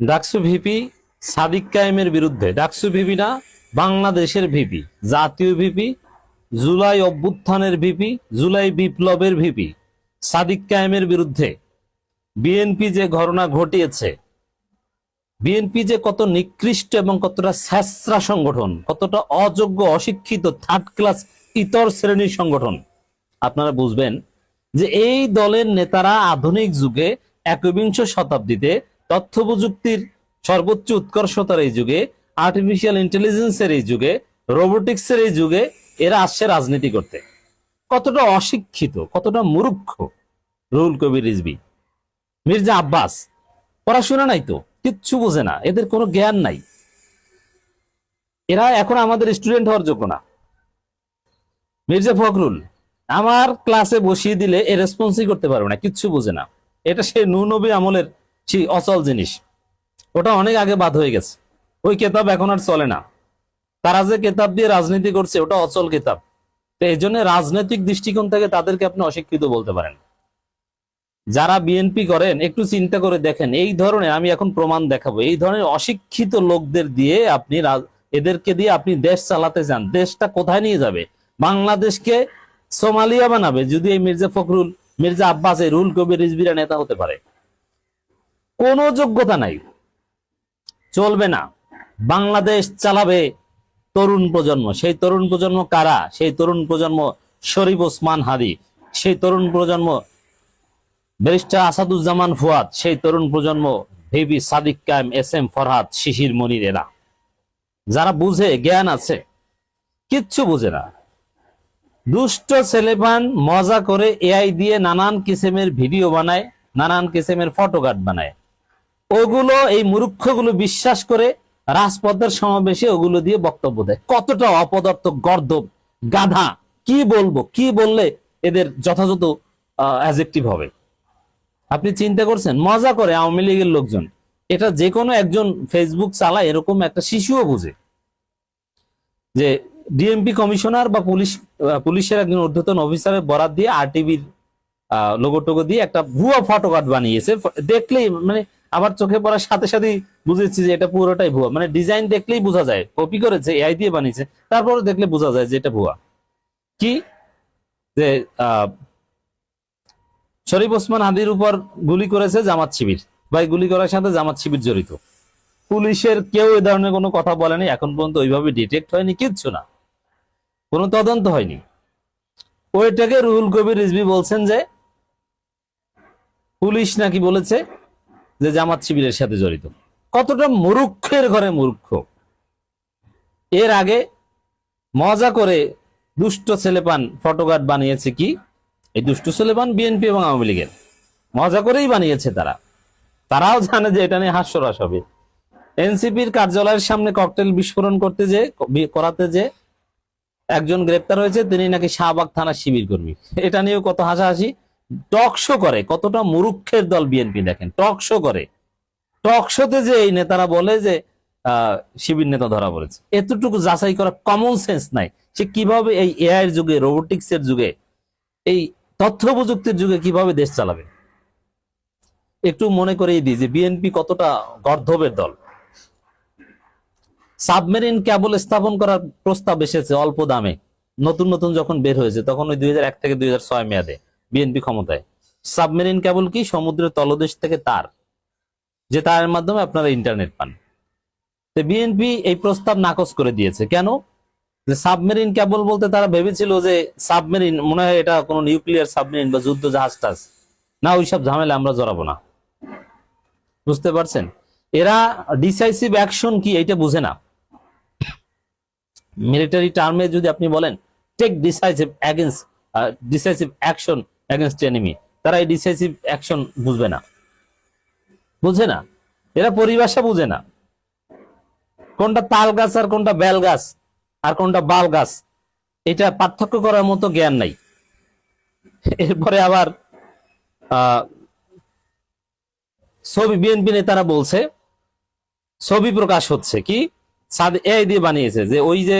DUCSU VP Sadiq কায়েমের বিরুদ্ধে। DUCSU VP না, বাংলাদেশের ভিপি, জাতীয় ভিপি, জুলাই অভ্যুত্থানের ভিপি, জুলাই বিপ্লবের ভিপি। সাদিক কায়েমের বিরুদ্ধে বিএনপি যে ঘটনা ঘটিয়েছে, বিএনপি যে কত নিকৃষ্ট এবং কতটা স্যাসরা সংগঠন, কতটা অযোগ্য, অশিক্ষিত থার্ড ক্লাস ইতর শ্রেণির সংগঠন, আপনারা বুঝবেন যে এই দলের নেতারা আধুনিক যুগে একবিংশ শতাব্দীতে তথ্য প্রযুক্তির সর্বোচ্চ উৎকর্ষতার এই যুগে আর্টিফিশিয়াল ইন্টেলিজেন্সের এই যুগে রোবোটিক্সের এই যুগে এরা আসছে রাজনীতি করতে। কতটা অশিক্ষিত, কতটা মূর্খ রুহুল কবির রিজবি মির্জা আব্বাস, পড়াশোনা নাই তো, কিচ্ছু বোঝে না, এদের কোনো জ্ঞান নাই। এরা এখন আমাদের স্টুডেন্ট হওয়ার যোগ্য না। মির্জা ফখরুল, আমার ক্লাসে বসিয়ে দিলে এ রেসপন্সই করতে পারবে না, কিচ্ছু বোঝে না। এটা সে নূনবী আমলের সেই অচল জিনিস। ওটা অনেক আগে বাদ হয়ে গেছে। ওই কেতাব এখন আর চলে না। তারা যে কেতাব দিয়ে রাজনীতি করছে, ওটা অচল কেতাব। তো এই জন্য রাজনৈতিক দৃষ্টিকোণ থেকে তাদেরকে আপনি অশিক্ষিত বলতে পারেন। যারা বিএনপি করেন, একটু চিন্তা করে দেখেন, এই ধরনের আমি এখন প্রমাণ দেখাবো। এই ধরনের অশিক্ষিত লোকদের দিয়ে আপনি এদেরকে দিয়ে আপনি দেশ চালাতে চান দেশটা কোথায় নিয়ে যাবে? বাংলাদেশকে সোমালিয়া বানাবে, যদি এই মির্জা ফখরুল, মির্জা আব্বাস, এই রুল কবির রিজবিরা নেতা হতে পারে। কোনো যোগ্যতা নাই। চলবে না। বাংলাদেশ চালাবে তরুণ প্রজন্ম। সেই তরুণ প্রজন্ম কারা? সেই তরুণ প্রজন্ম শরীফ ওসমান হাদি। সেই তরুণ প্রজন্ম ব্যারিস্টার আসাদুজ্জামান ফুয়াদ। সেই তরুণ প্রজন্ম VB Sadiq Kayem, S M Farhad, Shishir Monir এরা। যারা বুঝে, জ্ঞান আছে, কিচ্ছু বুঝে না। দুষ্ট ছেলেপান মজা করে এআই দিয়ে নানান কিসেমের ভিডিও বানায়, নানান কিসেমের ফটোকার্ড বানায়। ওগুলো, এই মূর্খগুলো বিশ্বাস করে রাজপথের সমাবেশে ওগুলো দিয়ে বক্তব্য দেয়। কতটা অপদার্থ গর্দব গাধা, কি বলব, কি বললে এদের যথাযথ অ্যাজেক্টিভ হবে? আপনি চিন্তা করছেন, মজা করে আওয়ামী লীগের লোকজন। এটা যে কোনো একজন ফেসবুক চালায় এরকম একটা শিশুও বুঝে। যে ডিএমপি কমিশনার বা পুলিশ পুলিশের একজন ঊর্ধ্বতন অফিসারের বরাত দিয়ে আরটিভির লোগো টোগো দিয়ে একটা ভুয়া ফটো কার্ড বানিয়েছে দেখলেই মানে আবার চোখে পড়ার সাথে সাথেই বুঝেছি যে এটা পুরোটাই ভুয়া। মানে ডিজাইন দেখলেই বোঝা যায়। কপি করেছে এআই দিয়ে বানিয়েছে তারপরে দেখলে বোঝা যায় যে এটা ভুয়া। কি? যে শরীফ ওসমান হাদির উপর গুলি করেছে জামাত শিবির। বা গুলি করার সাথে জামাত শিবির জড়িত। পুলিশের কেউ এ ধরনের কোনো কথা বলেনি এখন পর্যন্ত ওইভাবে ডিটেক্ট হয়নি, কিচ্ছু না। কোনো তদন্ত হয়নি। ওইটাকে রুহুল কবির রিজভি বলছেন যে, পুলিশ নাকি বলেছে যে জামাত শিবিরের সাথে জড়িত। কতটা মূর্খের ঘরে মূর্খ। এর আগে মজা করে দুষ্ট ছেলেপান ফটোকার্ড বানিয়েছে কি? এই দুষ্ট ছেলেপান বিএনপি এবং আওয়ামী লীগের। মজা করেই বানিয়েছে তারা। তারাও জানে যে এটা নিয়ে হাস্যরস হবে। এনসিপির কার্যালয়ের সামনে ককটেল বিস্ফোরণ করতে যে করাতে যে একজন গ্রেপ্তার হয়েছে, তিনি নাকি শাহবাগ থানার শিবির কর্মী। এটা নিয়েও কত হাসাহাসি। টক শো করে, কতটা মুরুক্ষের দল বিএনপি দেখেন, টক শো করে। টক শোতে যে এই নেতারা বলে যে শিবির নেতা ধরা পড়েছে, এতটুকু যাচাই করা কমন সেন্স নাই। সে কীভাবে এই এআই এর যুগে রোবোটিক্স এর যুগে, এই তথ্য প্রযুক্তির যুগে কীভাবে দেশ চালাবে? একটু মনে করেই দিই যে বিএনপি কতটা গর্ধবের দল। সাবমেরিন ক্যাবল স্থাপন করার প্রস্তাব এসেছে অল্প দামে। নতুন নতুন যখন বের হয়েছে, তখন ওই দুই হাজার এক থেকে দুই হাজার ছয় মেয়াদে। বিএনপি ক্ষমতায়। সাবমেরিন কেবল কি সমুদ্রের তলদেশ থেকে তার? যে তারের মাধ্যমে আপনারা ইন্টারনেট পান। তো বিএনপি এই প্রস্তাব নাকচ করে দিয়েছে। কেন? সাবমেরিন ক্যাবল বলতে তারা ভেবেছিল যে সাবমেরিন, মনে হয় এটা কোনো নিউক্লিয়ার সাবমেরিন বা যুদ্ধ জাহাজ টাজ। না, ওইসব ঝামেলা আমরা জড়াবো না। বুঝতে পারছেন? এরা ডিসাইসিভ অ্যাকশন কি এইটা বুঝে না। মিলিটারি টার্মে যদি আপনি বলেন take decisive against decisive action against enemy তারা এই ডিসাইসিভ অ্যাকশন বুঝবে না। বুঝে না? এরা পরিভাষা বুঝে না। কোনটা তাল গাছ আর কোনটা বেল গাছ আর কোনটা বাল গাছ, এটা পার্থক্য করার মতো জ্ঞান নাই। এরপরে আবার ছবি বিএনপি নেতারা বলছে, ছবি প্রকাশ হচ্ছে কি? সাদ- এআই দিয়ে বানিয়েছে যে ওই যে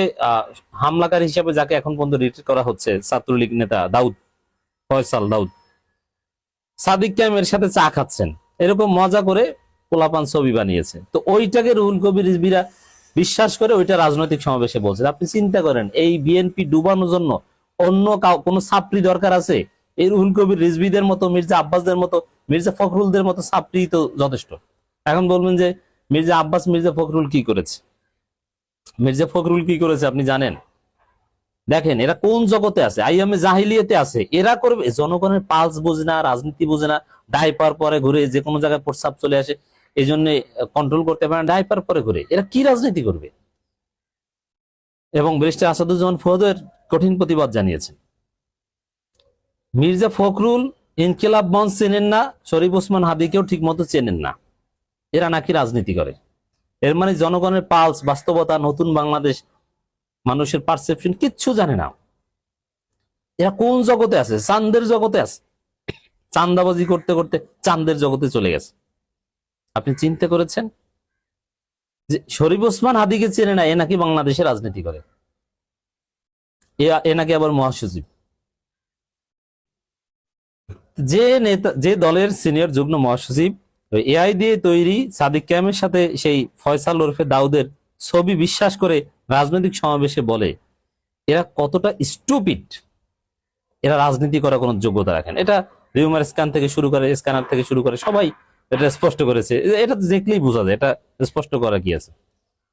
হামলাকারী হিসাবে যাকে এখন পর্যন্ত রিটেট করা হচ্ছে ছাত্রলীগ নেতা দাউদ ফয়সাল দাউদ। সাদিক ক্যামের সাথে চা খাচ্ছেন। এরকম মজা করে পোলাপান ছবি বানিয়েছে। তো ওইটাকে রুহুল কবির রিজবিরা বিশ্বাস করে ওইটা রাজনৈতিক সমাবেশে বলছে। আপনি চিন্তা করেন, এই বিএনপি ডুবানোর জন্য অন্য কোনো ছাত্রী দরকার আছে? এই রুহুল কবির রিজবিদের মতো, মির্জা আব্বাসদের মতো, মির্জা ফখরুলদের মতো ছাত্রী তো যথেষ্ট। এখন বলবেন যে মির্জা আব্বাস, মির্জা ফখরুল কি করেছে? মির্জা ফখরুল কি করেছে আপনি জানেন? দেখেন, এরা কোন জগতে আছে? আইএমএ জাহিলিয়াতে আছে। এরা করবে? জনগণের পালস বোঝে না, রাজনীতি বোঝে না। ডাইপার পরে ঘুরে যে কোনো জায়গায় প্রস্তাব চলে আসে এই জন্য কন্ট্রোল করতে পারে না, ডাইপার পরে ঘুরে। এরা কি রাজনীতি করবে? এবং ব্যারিস্টার আসাদুজ্জামান ফৌদের কঠিন প্রতিবাদ জানিয়েছেন। মির্জা ফখরুল ইনকিলাব মঞ্চ চেনেন না, শরীফ ওসমান হাদিকেও ঠিক মতো চেনেন না। এরা নাকি রাজনীতি করে। এর মানে জনগণের পালস, বাস্তবতা, নতুন বাংলাদেশ মানুষের পারসেপশন কিচ্ছু জানে না। এরা কোন জগতে আছে? চান্দের জগতে আছে। চান্দাবাজি করতে করতে চান্দের জগতে চলে গেছে। আপনি চিন্তা করেছেন? যে শরীফ ওসমান হাদিকে চেনে না, এ নাকি বাংলাদেশে রাজনীতি করে। এ- নাকি আবার মহাসচিব। যে নেতা, যে দলের সিনিয়র যুগ্ম মহাসচিব এআই দিয়ে তৈরি সাদিক ক্যামের সাথে সেই ফয়সাল ওরফে দাউদের ছবি বিশ্বাস করে রাজনৈতিক সমাবেশে বলে, এরা কতটা স্টুপিড এরা রাজনীতি করার কোনো যোগ্যতা রাখেন এটা রিউমার স্ক্যান থেকে শুরু করে স্ক্যানার থেকে শুরু করে সবাই এটা স্পষ্ট করেছে। এটা দেখলেই বোঝা যায়, এটা স্পষ্ট করা কি আছে?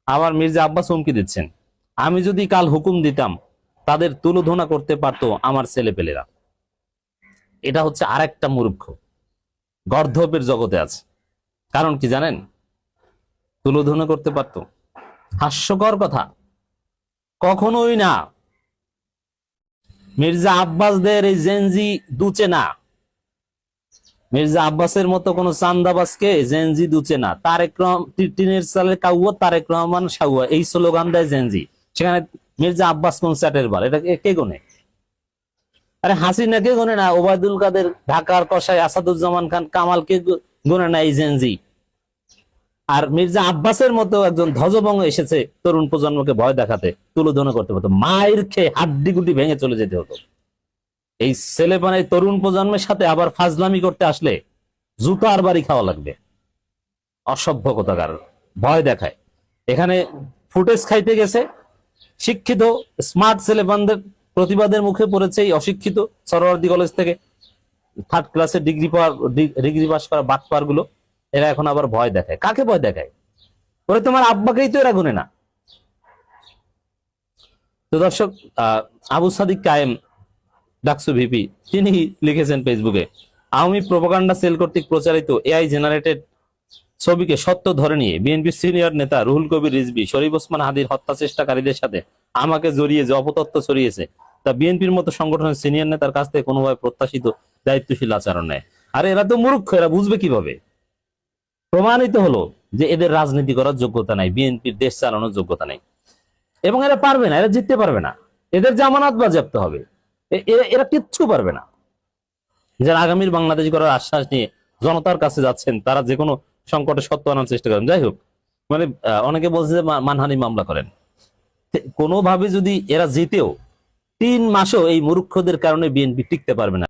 আবার মির্জা আব্বাস হুমকি দিচ্ছেন। আমি যদি কাল হুকুম দিতাম, তাদের তুলোধনা করতে পারতো আমার ছেলেপেলেরা। এটা হচ্ছে আরেকটা মূর্খ। গর্ধপের জগতে আছে। কারণ কি জানেন? তুলোধনা করতে পারতো। হাস্যকর কথা। কখনোই না। মির্জা আব্বাসদের এই জেনজি দুচে না। মির্জা আব্বাসের মতো কোন চান্দাবাসকে জেনজি দুচে না। তারেক রহমান টিনের সালের কাউয়া, তারেক রহমান সাউয়া এই স্লোগান দেয় জেনজি সেখানে মির্জা আব্বাস কোন স্যাটের বার। এটা কে- গোনে? আরে হাসিনা কে গোনে না? ওবায়দুল কাদের ঢাকার কষাই আসাদুজ্জামান খান, কামাল কে গোনে না এই জেনজি আর মির্জা আব্বাসের মতো একজন ধ্বজভঙ্গ এসেছে তরুণ প্রজন্মকে ভয় দেখাতে তুলোধনা করতে পারতো মায়ের খেয়ে হাড্ডি গুটি ভেঙে চলে যেতে হতো। এই ছেলেপানে তরুণ প্রজন্মের সাথে আবার ফাজলামি করতে আসলে জুতো আর বাড়ি খাওয়া লাগবে। অসভ্য কথাকার, ভয় দেখায়। এখানে ফুটেজ খাইতে গেছে। শিক্ষিত, স্মার্ট ছেলেপানদের প্রতিবাদের মুখে পড়েছে এই অশিক্ষিত সরোয়ার্দি কলেজ থেকে। থার্ড ক্লাসে ডিগ্রি পাওয়ার ডিগ্রি পাস করা বাটপারগুলো এরা এখন আবার ভয় দেখায়। কাকে ভয় দেখায়? ওরা তোমার আব্বাকেই তো এরা গুনে না। তো দর্শক আবু সাদিক কায়েম, ডাকসু ভিপি, তিনি লিখেছেন ফেসবুকে, আওয়ামী প্রোপাগান্ডা সেল কর্তৃক প্রচারিত এআই জেনারেটেড ছবিকে সত্য ধরে নিয়ে বিএনপি সিনিয়র নেতা রুহুল কবির রিজবি শরীফ ওসমান হাদির হত্যা চেষ্টাকারীদের সাথে আমাকে জড়িয়ে যে অপতত্ত্ব ছড়িয়েছে, তা বিএনপির মতো সংগঠনের সিনিয়র নেতার কাছ থেকে কোনোভাবে প্রত্যাশিত দায়িত্বশীল আচরণ নেয়। আরে এরা তো মূর্খ, এরা বুঝবে কীভাবে? প্রমাণিত হলো যে এদের রাজনীতি করার যোগ্যতা নাই, বিএনপির দেশ চালানোর যোগ্যতা নেই। এবং এরা পারবে না, এরা জিততে পারবে না। এদের জামানত বাজেয়াপ্ত হবে। এরা- কিচ্ছু পারবে না। যারা আগামীর বাংলাদেশ করার আশ্বাস নিয়ে জনতার কাছে যাচ্ছেন, তারা যে কোনো সংকটে সত্য আনার চেষ্টা করেন। যাই হোক মানে অনেকে বলছে যে মানহানি মামলা করেন। কোনোভাবে যদি এরা জিতেও, তিন মাসও এই মূর্খদের কারণে বিএনপি টিকতে পারবে না।